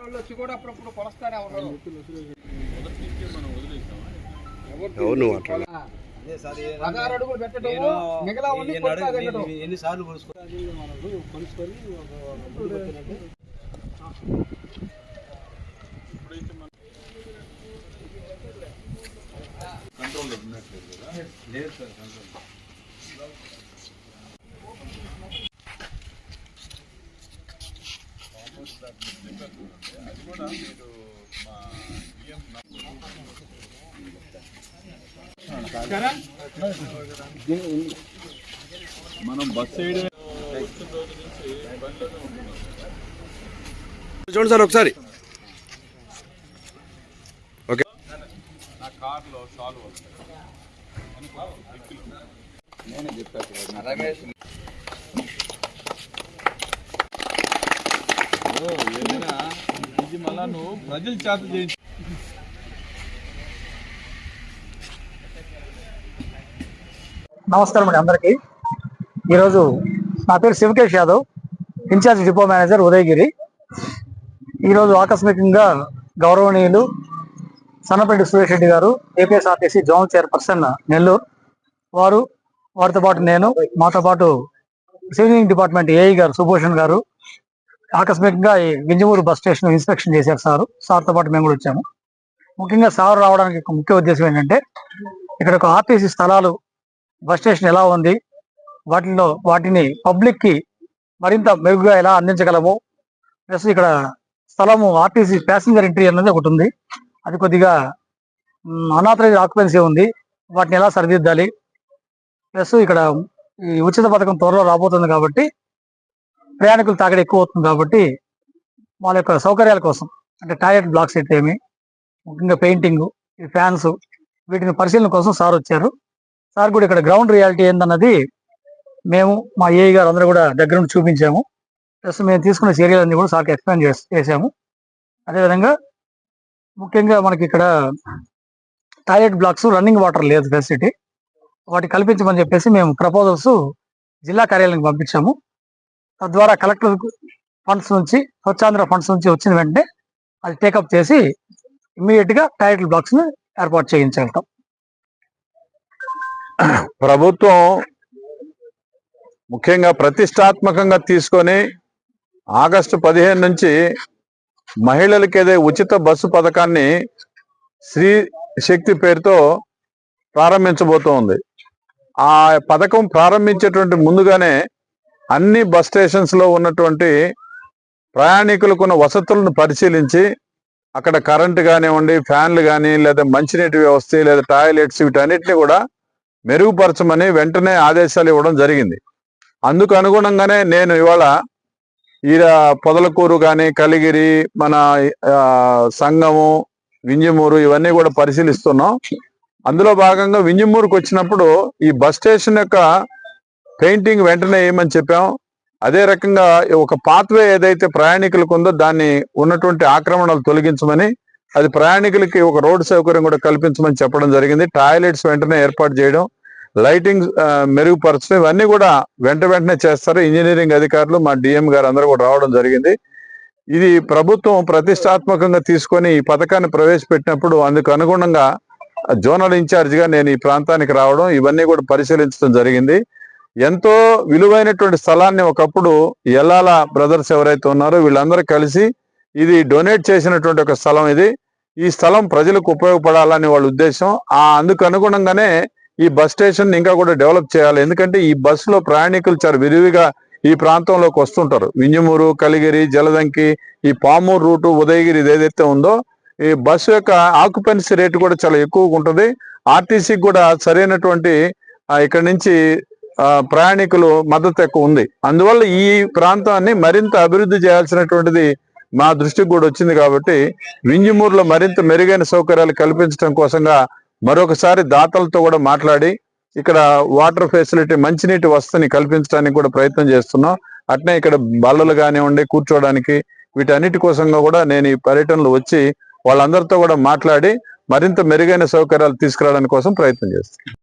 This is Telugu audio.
వచ్చి కూడా అప్పుడప్పుడు నువ్వు అట్లా? పదహారు అడుగులు పెట్టడం. మిగతా. ఎన్నిసార్లు కొలుసుకొని కదా? లేదు సార్ కంట్రోల్ అది కూడా మీరు మా DM మనం బస్ సైడ్ చూడండి సార్ ఒకసారి. ఓకే. నా కార్లో సాల్వ్. నేనే చెప్పాను. రమేష్ ఏదైనా ఇది మళ్ళా నువ్వు ప్రజల చేత చేయించు నమస్కారం అండి అందరికీ. ఈరోజు నా పేరు Shivakesh Yadav incharge depot manager Udayagiri. ఈరోజు ఆకస్మికంగా గౌరవనీయులు సన్నపల్లి సురేష్ రెడ్డి గారు ఏపీఎస్ఆర్టీసీ జోన్ చైర్పర్సన్ నెల్లూరు. వారు వారితో పాటు నేను మాతో పాటు సివిలింగ్ డిపార్ట్మెంట్ ఏఈ గారు సుభూషణ్ గారు ఆకస్మికంగా ఈ గింజమూరు బస్ స్టేషన్ ఇన్స్పెక్షన్ చేశారు సారు. సార్తో పాటు మేము కూడా వచ్చాము. ముఖ్యంగా సార్ రావడానికి ఒక ముఖ్య ఉద్దేశం ఏంటంటే ఇక్కడ ఒక ఆర్టీసీ స్థలాలు బస్ స్టేషన్ ఎలా ఉంది వాటిలో వాటిని పబ్లిక్కి మరింత మెరుగ్గా ఎలా అందించగలము ప్లస్ ఇక్కడ స్థలము ఆర్టీసీ ప్యాసింజర్ ఎంట్రీ అనేది ఒకటి ఉంది. అది కొద్దిగా అనాథరైజ్ ఆక్యుపెన్సీ ఉంది. వాటిని ఎలా సరిదిద్దాలి ప్లస్ ఇక్కడ ఈ ఉచిత పథకం త్వరలో రాబోతుంది కాబట్టి ప్రయాణికులు తాగడం ఎక్కువ అవుతుంది కాబట్టి వాళ్ళ యొక్క సౌకర్యాల కోసం అంటే టాయిలెట్ బ్లాక్స్ అయితే ఏమి ముఖ్యంగా పెయింటింగ్ ఈ ఫ్యాన్స్ వీటిని పరిశీలన కోసం సార్ వచ్చారు. సార్ కూడా ఇక్కడ గ్రౌండ్ రియాలిటీ ఏందన్నది మేము మా ఏఈ గారు అందరూ కూడా దగ్గర నుండి చూపించాము. ప్లస్ మేము తీసుకున్న చర్యలు కూడా సార్కి ఎక్స్ప్లెయిన్ చేసి చేసాము అదేవిధంగా ముఖ్యంగా మనకి ఇక్కడ టాయిలెట్ బ్లాక్స్ రన్నింగ్ వాటర్ లేదు ఫెసిలిటీ. వాటి కల్పించమని చెప్పేసి మేము ప్రపోజల్స్ జిల్లా కార్యాలయానికి పంపించాము. తద్వారా కలెక్టర్ ఫండ్స్ నుంచి స్వచ్ఛాంధ్ర ఫండ్స్ నుంచి వచ్చిన వెంటనే అది టేకప్ చేసి ఇమ్మీడియట్గా టాయిలెట్ బ్లాక్స్ని ఏర్పాటు చేయించగలుగుతాం. ప్రభుత్వం ముఖ్యంగా ప్రతిష్టాత్మకంగా తీసుకొని ఆగస్టు పదిహేను నుంచి మహిళలకి ఏదే ఉచిత బస్సు పథకాన్ని స్త్రీ శక్తి పేరుతో ప్రారంభించబోతోంది. ఆ పథకం ప్రారంభించేటువంటి ముందుగానే అన్ని బస్ స్టేషన్స్లో ఉన్నటువంటి ప్రయాణికులకు ఉన్న వసతులను పరిశీలించి అక్కడ కరెంటు కానివ్వండి ఫ్యాన్లు కానీ లేదా మంచినీటి వ్యవస్థ లేదా టాయిలెట్స్ వీటన్నిటిని కూడా మెరుగుపరచమని వెంటనే ఆదేశాలు ఇవ్వడం జరిగింది. అందుకు అనుగుణంగానే నేను ఇవాళ ఈడ పొదలకూరు కానీ కలిగిరి మన సంగము వింజమూరు ఇవన్నీ కూడా పరిశీలిస్తున్నాం. అందులో భాగంగా వింజమూరుకు వచ్చినప్పుడు ఈ బస్ స్టేషన్ యొక్క పెయింటింగ్ వెంటనే వేయమని చెప్పాం? అదే రకంగా ఒక పాత్వే ఏదైతే ప్రయాణికులకు ఉందో దాన్ని ఉన్నటువంటి ఆక్రమణలు తొలగించమని అది ప్రయాణికులకి ఒక రోడ్డు సౌకర్యం కూడా కల్పించమని చెప్పడం జరిగింది. టాయిలెట్స్ వెంటనే ఏర్పాటు చేయడం లైటింగ్ మెరుగుపరచడం ఇవన్నీ కూడా వెంట వెంటనే చేస్తారు. ఇంజనీరింగ్ అధికారులు మా డిఎం గారు అందరూ కూడా రావడం జరిగింది. ఇది ప్రభుత్వం ప్రతిష్టాత్మకంగా తీసుకొని ఈ పథకాన్ని ప్రవేశపెట్టినప్పుడు అందుకు అనుగుణంగా జోనల్ ఇన్ఛార్జ్గా నేను ఈ ప్రాంతానికి రావడం ఇవన్నీ కూడా పరిశీలించడం జరిగింది. ఎంతో విలువైనటువంటి స్థలాన్ని ఒకప్పుడు ఎల్లాల బ్రదర్స్ ఎవరైతే ఉన్నారో వీళ్ళందరూ కలిసి ఇది డొనేట్ చేసినటువంటి ఒక స్థలం ఇది. ఈ స్థలం ప్రజలకు ఉపయోగపడాలని వాళ్ళ ఉద్దేశం. ఆ అందుకు అనుగుణంగానే ఈ బస్ స్టేషన్ ఇంకా కూడా డెవలప్ చేయాలి. ఎందుకంటే ఈ బస్సులో ప్రయాణికులు చాలా విరివిగా ఈ ప్రాంతంలోకి వస్తుంటారు. వింజమూరు కలిగిరి జలదంకి ఈ పామూరు రూటు ఉదయగిరి ఇది ఏదైతే ఉందో ఈ బస్సు యొక్క ఆక్యుపెన్సీ రేటు కూడా చాలా ఎక్కువగా ఉంటుంది. ఆర్టీసీకి కూడా సరైనటువంటి ఇక్కడ నుంచి ప్రయాణికులు మద్దతు ఎక్కువ ఉంది. అందువల్ల ఈ ప్రాంతాన్ని మరింత అభివృద్ధి చేయాల్సినటువంటిది మా దృష్టికి కూడా వచ్చింది కాబట్టి వింజమూరులో మరింత మెరుగైన సౌకర్యాలు కల్పించడం కోసంగా మరొకసారి దాతలతో కూడా మాట్లాడి ఇక్కడ వాటర్ ఫెసిలిటీ మంచినీటి వసతిని కల్పించడానికి కూడా ప్రయత్నం చేస్తున్నాం. అట్నే ఇక్కడ బల్లలు కానివ్వండి కూర్చోవడానికి వీటన్నిటి కోసంగా కూడా నేను ఈ పర్యటనలు వచ్చి వాళ్ళందరితో కూడా మాట్లాడి మరింత మెరుగైన సౌకర్యాలు తీసుకురావడానికి కోసం ప్రయత్నం చేస్తున్నాను.